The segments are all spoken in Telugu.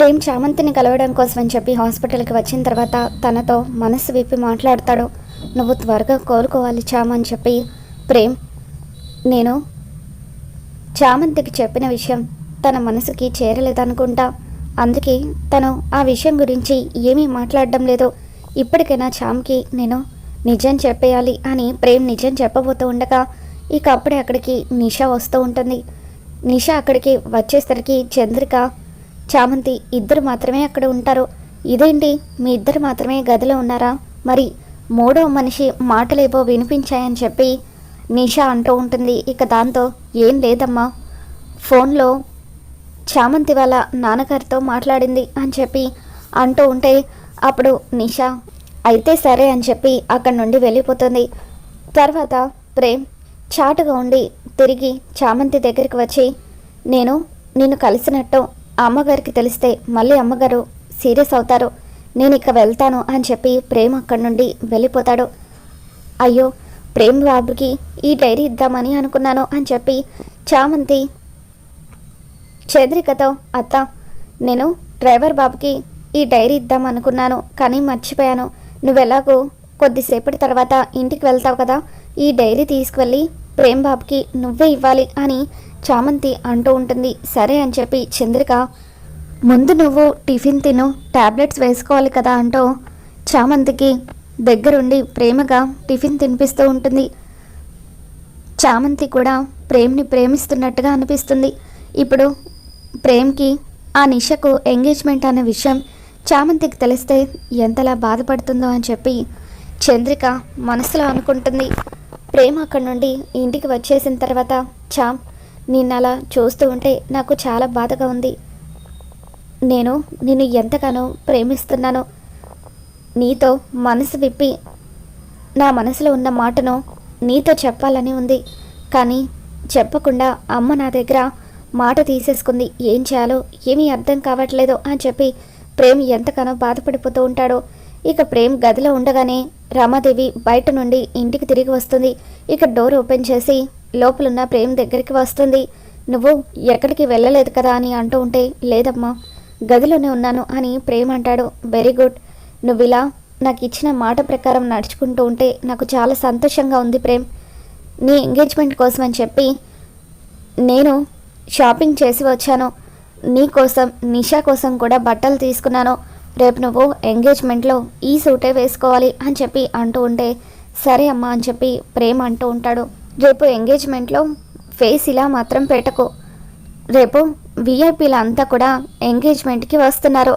ప్రేమ్ చామంతిని కలవడం కోసం అని చెప్పి హాస్పిటల్కి వచ్చిన తర్వాత తనతో మనసు విప్పి మాట్లాడతాడు. నువ్వు త్వరగా కోలుకోవాలి చామ అని చెప్పి ప్రేమ్ నేను చామంతికి చెప్పిన విషయం తన మనసుకి చేరలేదనుకుంటా. అందుకే తను ఆ విషయం గురించి ఏమీ మాట్లాడడం లేదు. ఇప్పటికైనా చామ్కి నేను నిజం చెప్పేయాలి అని ప్రేమ్ నిజం చెప్పబోతూ ఉండగా ఇక అప్పుడే అక్కడికి నిషా వస్తూ ఉంటుంది. నిషా అక్కడికి వచ్చేసరికి చంద్రిక చామంతి ఇద్దరు మాత్రమే అక్కడ ఉంటారు. ఇదేంటి? మీ ఇద్దరు మాత్రమే గదిలో ఉన్నారా? మరి మూడో మనిషి మాటలేవో వినిపించాయని చెప్పి నిషా అంటూ ఉంటుంది. ఇక దాంతో ఏం లేదమ్మా. ఫోన్లో చామంతి వాళ్ళ నాన్నగారితో మాట్లాడింది అని చెప్పి అంటూ ఉంటే అప్పుడు నిషా అయితే సరే అని చెప్పి అక్కడి నుండి వెళ్ళిపోతుంది. తర్వాత ప్రేమ్ చాటుగా ఉండి తిరిగి చామంతి దగ్గరికి వచ్చి నేను నిన్ను కలిసినట్టు అమ్మగారికి తెలిస్తే మళ్ళీ అమ్మగారు సీరియస్ అవుతారు. నేను ఇక వెళ్తాను అని చెప్పి ప్రేమ్ అక్కడి నుండి వెళ్ళిపోతాడు. అయ్యో ప్రేమ్ బాబుకి ఈ డైరీ ఇద్దామని అనుకున్నాను అని చెప్పి చామంతి చంద్రికతో అత్త నేను డ్రైవర్ బాబుకి ఈ డైరీ ఇద్దాం అనుకున్నాను కానీ మర్చిపోయాను. నువ్వెలాగో కొద్దిసేపటి తర్వాత ఇంటికి వెళ్తావు కదా ఈ డైరీ తీసుకువెళ్ళి ప్రేమ్ బాబుకి నువ్వే ఇవ్వాలి అని చామంతి అంటూ ఉంటుంది. సరే అని చెప్పి చంద్రిక ముందు నువ్వు టిఫిన్ తిను టాబ్లెట్స్ వేసుకోవాలి కదా అంటూ చామంతికి దగ్గరుండి ప్రేమగా టిఫిన్ తినిపిస్తూ ఉంటుంది. చామంతి కూడా ప్రేమ్ని ప్రేమిస్తున్నట్టుగా అనిపిస్తుంది. ఇప్పుడు ప్రేమ్కి ఆ నిషకు ఎంగేజ్మెంట్ అనే విషయం చామంతికి తెలిస్తే ఎంతలా బాధపడుతుందో అని చెప్పి చంద్రిక మనసులో అనుకుంటుంది. ప్రేమ అక్కడి నుండి ఇంటికి వచ్చేసిన తర్వాత చామ్ నిన్న అలా చూస్తూ ఉంటే నాకు చాలా బాధగా ఉంది. నేను నిన్ను ఎంతగానో ప్రేమిస్తున్నాను. నీతో మనసు విప్పి నా మనసులో ఉన్న మాటను నీతో చెప్పాలని ఉంది. కానీ చెప్పకుండా అమ్మ నా దగ్గర మాట తీసేసుకుంది. ఏం చేయాలో ఏమీ అర్థం కావట్లేదు అని చెప్పి ప్రేమ్ ఎంతగానో బాధపడిపోతూ ఉంటాడో. ఇక ప్రేమ్ గదిలో ఉండగానే రమాదేవి బయట నుండి ఇంటికి తిరిగి వస్తుంది. ఇక డోర్ ఓపెన్ చేసి లోపలున్న ప్రేమ్ దగ్గరికి వస్తుంది. నువ్వు ఎక్కడికి వెళ్ళలేదు కదా అని అంటూ ఉంటే లేదమ్మా గదిలోనే ఉన్నాను అని ప్రేమ్ అంటాడు. Very good. నువ్వు ఇలా నాకు ఇచ్చిన మాట ప్రకారం నడుచుకుంటూ ఉంటే నాకు చాలా సంతోషంగా ఉంది ప్రేమ్. నీ ఎంగేజ్మెంట్ కోసం అని చెప్పి నేను షాపింగ్ చేసి వచ్చాను. నీ కోసం నిషా కోసం కూడా బట్టలు తీసుకున్నాను. రేపు నువ్వు ఎంగేజ్మెంట్లో ఈ సూటే వేసుకోవాలి అని చెప్పి అంటూ ఉంటే సరే అమ్మా అని చెప్పి ప్రేమ అంటూ ఉంటాడు. రేపు ఎంగేజ్మెంట్లో ఫేస్ ఇలా మాత్రం పెట్టకు. రేపు విఐపీలు అంతా కూడా ఎంగేజ్మెంట్కి వస్తున్నారు.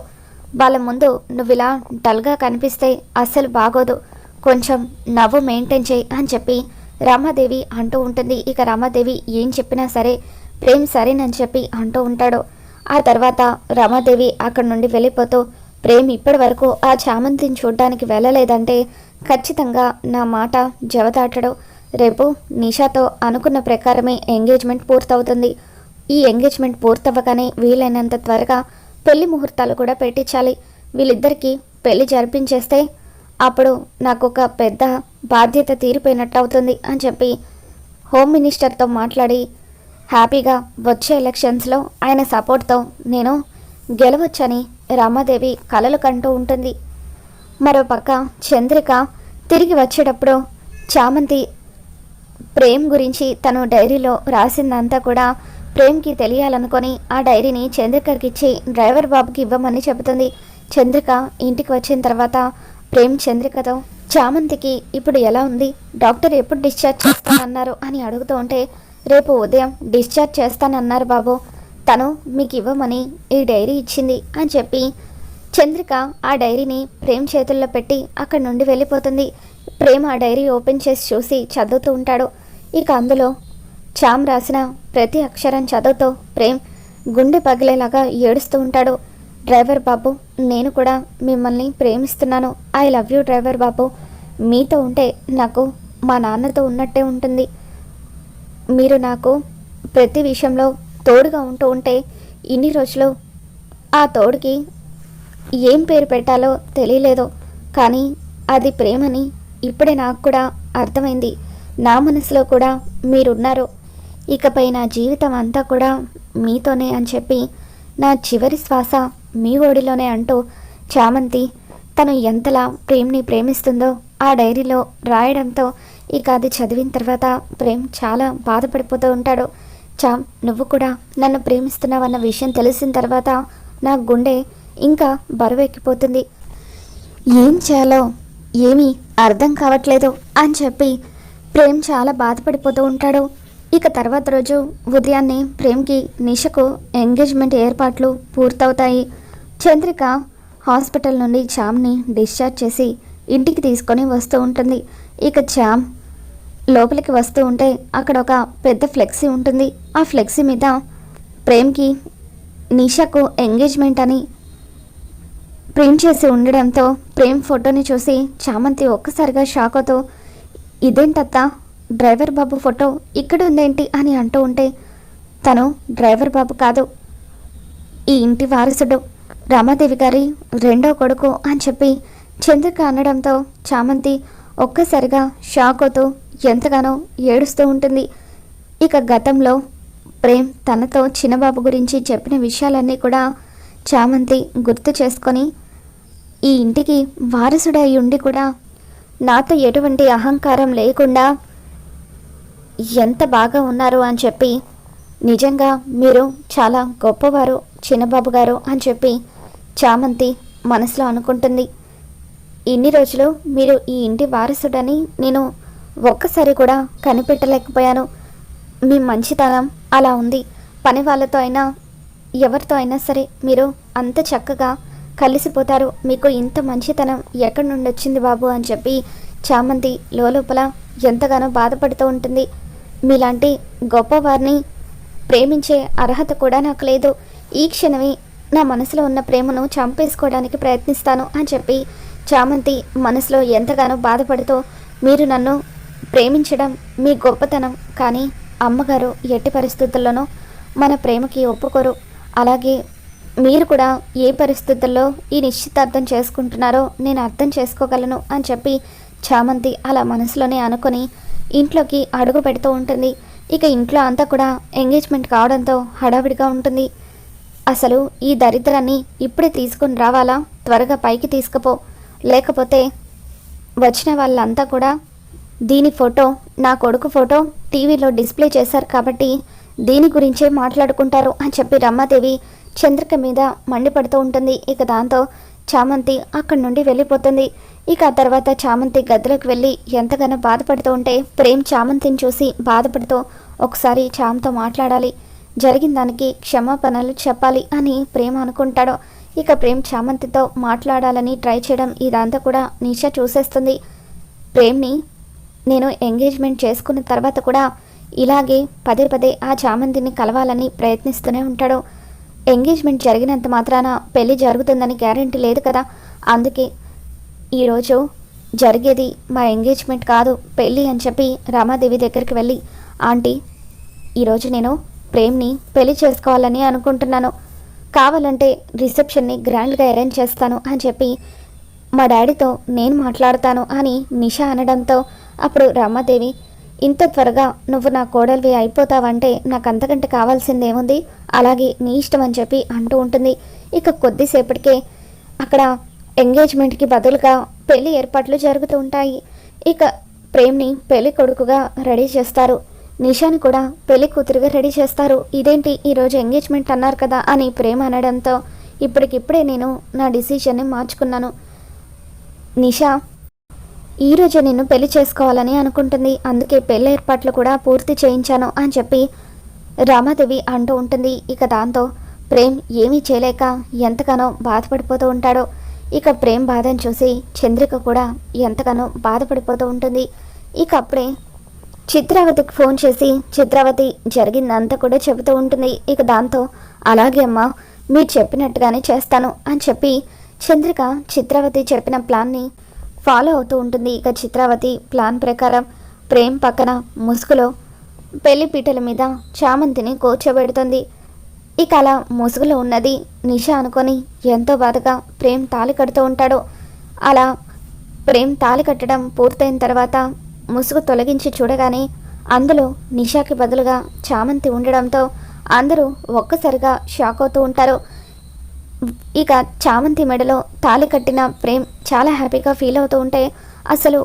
వాళ్ళ ముందు నువ్వు ఇలా డల్గా కనిపిస్తే అస్సలు బాగోదు. కొంచెం నవ్వు మెయింటైన్ చేయి అని చెప్పి రమాదేవి అంటూ ఉంటుంది. ఇక రమాదేవి ఏం చెప్పినా సరే ప్రేమ్ సరేనని చెప్పి అంటూ ఉంటాడు. ఆ తర్వాత రమాదేవి అక్కడి నుండి వెళ్ళిపోతూ ప్రేమ్ ఇప్పటి వరకు ఆ చామంతిని చూడ్డానికి వెళ్ళలేదంటే ఖచ్చితంగా నా మాట జవదాటడు. రేపు నిషాతో అనుకున్న ప్రకారమే ఎంగేజ్మెంట్ పూర్తవుతుంది. ఈ ఎంగేజ్మెంట్ పూర్తవ్వగానే వీలైనంత త్వరగా పెళ్ళి ముహూర్తాలు కూడా పెట్టించాలి. వీళ్ళిద్దరికీ పెళ్ళి జరిపించేస్తే అప్పుడు నాకు ఒక పెద్ద బాధ్యత తీరిపోయినట్టు అవుతుంది అని చెప్పి హోమ్ మినిస్టర్తో మాట్లాడి హ్యాపీగా వచ్చే ఎలక్షన్స్లో ఆయన సపోర్ట్తో నేను గెలవచ్చని రామాదేవి కలలు కంటూ ఉంటుంది. మరోపక్క చంద్రిక తిరిగి వచ్చేటప్పుడు చామంతి ప్రేమ్ గురించి తను డైరీలో రాసిందంతా కూడా ప్రేమ్కి తెలియాలనుకొని ఆ డైరీని చంద్రికకి ఇచ్చి డ్రైవర్ బాబుకి ఇవ్వమని చెబుతుంది. చంద్రిక ఇంటికి వచ్చిన తర్వాత ప్రేమ్ చంద్రికతో చామంతికి ఇప్పుడు ఎలా ఉంది? డాక్టర్ ఎప్పుడు డిశ్చార్జ్ చేస్తానన్నారు? అని అడుగుతూ ఉంటే రేపు ఉదయం డిశ్చార్జ్ చేస్తానన్నారు బాబు. తను మీకు ఇవ్వమని ఈ డైరీ ఇచ్చింది అని చెప్పి చంద్రిక ఆ డైరీని ప్రేమ్ చేతుల్లో పెట్టి అక్కడి నుండి వెళ్ళిపోతుంది. ప్రేమ్ ఆ డైరీ ఓపెన్ చేసి చూసి చదువుతూ ఉంటాడు. ఇక అందులో చామ్ రాసిన ప్రతి అక్షరం చదువుతో ప్రేమ్ గుండె పగిలేలాగా ఏడుస్తూ ఉంటాడు. డ్రైవర్ బాబు నేను కూడా మిమ్మల్ని ప్రేమిస్తున్నాను. ఐ లవ్ యూ డ్రైవర్ బాబు. మీతో ఉంటే నాకు మా నాన్నతో ఉన్నట్టే ఉంటుంది. మీరు నాకు ప్రతి విషయంలో తోడుగా ఉంటూ ఉంటే ఇన్ని రోజులు ఆ తోడుకి ఏం పేరు పెట్టాలో తెలియలేదు. కానీ అది ప్రేమని ఇప్పుడే నాకు కూడా అర్థమైంది. నా మనసులో కూడా మీరున్నారు. ఇకపై నా జీవితం అంతా కూడా మీతోనే అని చెప్పి నా చివరి శ్వాస మీ ఓడిలోనే అంటూ చామంతి తను ఎంతలా ప్రేమ్ని ప్రేమిస్తుందో ఆ డైరీలో రాయడంతో ఇక అది చదివిన తర్వాత ప్రేమ్ చాలా బాధపడిపోతూ ఉంటాడు. చామ్ నువ్వు కూడా నన్ను ప్రేమిస్తున్నావన్న విషయం తెలిసిన తర్వాత నా గుండె ఇంకా బరువెక్కిపోతుంది. ఏం చేయాలో ఏమీ అర్థం కావట్లేదు అని చెప్పి ప్రేమ్ చాలా బాధపడిపోతూ ఉంటాడు. ఇక తర్వాత రోజు ఉదయాన్నే ప్రేమ్కి నిషకు ఎంగేజ్మెంట్ ఏర్పాట్లు పూర్తవుతాయి. చంద్రిక హాస్పిటల్ నుండి చామ్ని డిశ్చార్జ్ చేసి ఇంటికి తీసుకొని వస్తూ ఉంటుంది. ఇక చామ్ లోపలికి వస్తూ ఉంటే అక్కడ ఒక పెద్ద ఫ్లెక్సీ ఉంటుంది. ఆ ఫ్లెక్సీ మీద ప్రేమ్కి నిషకు ఎంగేజ్మెంట్ అని ప్రింట్ చేసి ఉండడంతో ప్రేమ్ ఫోటోని చూసి చామంతి ఒక్కసారిగా షాక్ అవుతూ ఇదేంటత్తా? డ్రైవర్ బాబు ఫోటో ఇక్కడ ఉందేంటి అని అంటూ ఉంటే తను డ్రైవర్ బాబు కాదు. ఈ ఇంటి వారసుడు. రామాదేవి గారి రెండో కొడుకు అని చెప్పి చంద్రిక అనడంతో చామంతి ఒక్కసారిగా షాక్ అవుతూ ఎంతగానో ఏడుస్తూ ఉంటుంది. ఇక గతంలో ప్రేమ్ తనతో చిన్నబాబు గురించి చెప్పిన విషయాలన్నీ కూడా చామంతి గుర్తు చేసుకొని ఈ ఇంటికి వారసుడై ఉండి కూడా నాతో ఎటువంటి అహంకారం లేకుండా ఎంత బాగా ఉన్నారు అని చెప్పి నిజంగా మీరు చాలా గొప్పవారు చిన్నబాబు గారు అని చెప్పి చామంతి మనసులో అనుకుంటుంది. ఇన్ని రోజులు మీరు ఈ ఇంటి వారసుడని నేను ఒక్కసారి కూడా కనిపెట్టలేకపోయాను. మీ మంచితనం అలా ఉంది. పని వాళ్ళతో అయినా ఎవరితో అయినా సరే మీరు అంత చక్కగా కలిసిపోతారు. మీకు ఇంత మంచితనం ఎక్కడి నుండి వచ్చింది బాబు అని చెప్పి చామంతి లోపల ఎంతగానో బాధపడుతూ ఉంటుంది. మీలాంటి గొప్పవారిని ప్రేమించే అర్హత కూడా నాకు లేదు. ఈ క్షణమే నా మనసులో ఉన్న ప్రేమను చంపేసుకోవడానికి ప్రయత్నిస్తాను అని చెప్పి చామంతి మనసులో ఎంతగానో బాధపడుతూ మీరు నన్ను ప్రేమించడం మీ గొప్పతనం కానీ అమ్మగారు ఎట్టి పరిస్థితుల్లోనూ మన ప్రేమకి ఒప్పుకోరు. అలాగే మీరు కూడా ఏ పరిస్థితుల్లో ఈ నిశ్చితార్థం చేసుకుంటున్నారో నేను అర్థం చేసుకోగలను అని చెప్పి చామంతి అలా మనసులోనే అనుకొని ఇంట్లోకి అడుగు పెడుతూ ఉంటుంది. ఇక ఇంట్లో అంతా కూడా ఎంగేజ్మెంట్ కావడంతో హడావిడిగా ఉంటుంది. అసలు ఈ దరిద్రాన్ని ఇప్పుడే తీసుకొని రావాలా? త్వరగా పైకి తీసుకుపో. లేకపోతే వచ్చిన వాళ్ళంతా కూడా దీని ఫోటో నా కొడుకు ఫోటో టీవీలో డిస్ప్లే చేశారు కాబట్టి దీని గురించే మాట్లాడుకుంటారు అని చెప్పి రమ్మాదేవి చంద్రిక మీద మండిపడుతూ ఉంటుంది. ఇక దాంతో చామంతి అక్కడి నుండి వెళ్ళిపోతుంది. ఇక ఆ తర్వాత చామంతి గదిలోకి వెళ్ళి ఎంతగానో బాధపడుతూ ఉంటే ప్రేమ్ చామంతిని చూసి బాధపడుతూ ఒకసారి చామ్తో మాట్లాడాలి. జరిగిన దానికి క్షమాపణలు చెప్పాలి అని ప్రేమ అనుకుంటాడు. ఇక ప్రేమ్ చామంతితో మాట్లాడాలని ట్రై చేయడం ఇదంతా కూడా నిష చూసేస్తుంది. ప్రేమ్ని నేను ఎంగేజ్మెంట్ చేసుకున్న తర్వాత కూడా ఇలాగే పదే పదే ఆ చామంతిని కలవాలని ప్రయత్నిస్తూనే ఉంటాడు. ఎంగేజ్మెంట్ జరిగినంత మాత్రాన పెళ్ళి జరుగుతుందని గ్యారంటీ లేదు కదా. అందుకే ఈరోజు జరిగేది మా ఎంగేజ్మెంట్ కాదు పెళ్ళి అని చెప్పి రమాదేవి దగ్గరికి వెళ్ళి ఆంటీ ఈరోజు నేను ప్రేమ్ని పెళ్ళి చేసుకోవాలని అనుకుంటున్నాను. కావాలంటే రిసెప్షన్ని గ్రాండ్గా అరేంజ్ చేస్తాను అని చెప్పి మా డాడీతో నేను మాట్లాడతాను అని నిషా అనడంతో అప్పుడు రమాదేవి ఇంత త్వరగా నువ్వు నా కోడలివి అయిపోతావంటే నాకు అంతకంటే కావాల్సిందేముంది? అలాగే నీ ఇష్టం అని చెప్పి అంటూ ఉంటుంది. ఇక కొద్దిసేపటికే అక్కడ ఎంగేజ్మెంట్కి బదులుగా పెళ్ళి ఏర్పాట్లు జరుగుతూ ఉంటాయి. ఇక ప్రేమ్ని పెళ్ళి కొడుకుగా రెడీ చేస్తారు. నిషాని కూడా పెళ్ళి కూతురుగా రెడీ చేస్తారు. ఇదేంటి ఈరోజు ఎంగేజ్మెంట్ అన్నారు కదా అని ప్రేమ అనడంతో ఇప్పటికిప్పుడే నేను నా డిసిషన్ని మార్చుకున్నాను. నిషా ఈరోజు నిన్ను పెళ్ళి చేసుకోవాలని అనుకుంటుంది. అందుకే పెళ్ళి ఏర్పాట్లు కూడా పూర్తి చేయించాను అని చెప్పి రామాదేవి అంటూ ఉంటుంది. ఇక దాంతో ప్రేమ్ ఏమీ చేయలేక ఎంతగానో బాధపడిపోతూ ఉంటాడో. ఇక ప్రేమ్ బాధను చూసి చంద్రిక కూడా ఎంతగానో బాధపడిపోతూ ఉంటుంది. ఇక అప్పుడే చిత్రావతికి ఫోన్ చేసి చిత్రావతి జరిగిందంతా కూడా చెబుతూ ఉంటుంది. ఇక దాంతో అలాగే అమ్మా మీరు చెప్పినట్టుగానే చేస్తాను అని చెప్పి చంద్రిక చిత్రావతి చెప్పిన ప్లాన్ని ఫాలో అవుతూ ఉంటుంది. ఇక చిత్రావతి ప్లాన్ ప్రకారం ప్రేమ్ పక్కన ముసుగులో పెళ్ళి పీటల మీద చామంతిని కూర్చోబెడుతుంది. ఇక అలా ముసుగులో ఉన్నది నిషా అనుకొని ఎంతో బాధగా ప్రేమ్ తాళి కడుతూ ఉంటాడు. అలా ప్రేమ్ తాళి కట్టడం పూర్తయిన తర్వాత ముసుగు తొలగించి చూడగానే అందులో నిషాకి బదులుగా చామంతి ఉండడంతో అందరూ ఒక్కసారిగా షాక్ అవుతూ ఉంటారు. ఇక చామంతి మెడలో తాళి కట్టిన ప్రేమ్ చాలా హ్యాపీగా ఫీల్ అవుతూ ఉంటే అసలు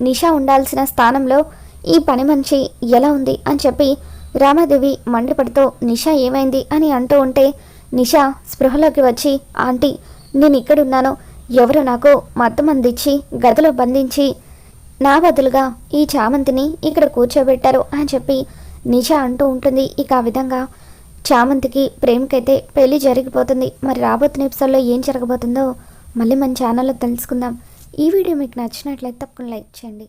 నిషా ఉండాల్సిన స్థానంలో ఈ పని మనిషి ఎలా ఉంది అని చెప్పి రామాదేవి మండిపడితో నిషా ఏమైంది? అని అంటూ ఉంటే నిషా స్పృహలోకి వచ్చి ఆంటీ నేను ఇక్కడున్నాను. ఎవరు నాకు మద్దం అందించి గదిలో బంధించి నా బదులుగా ఈ చామంతిని ఇక్కడ కూర్చోబెట్టారు అని చెప్పి నిషా అంటూ ఉంటుంది. ఇక ఆ విధంగా చామంతికి ప్రేమకైతే పెళ్ళి జరిగిపోతుంది. మరి రాబోతున్న ఎపిసోడ్లో ఏం జరగబోతుందో మళ్ళీ మన ఛానల్లో తెలుసుకుందాం. ఈ వీడియో మీకు నచ్చినట్లయితే తప్పకుండా లైక్ చేయండి.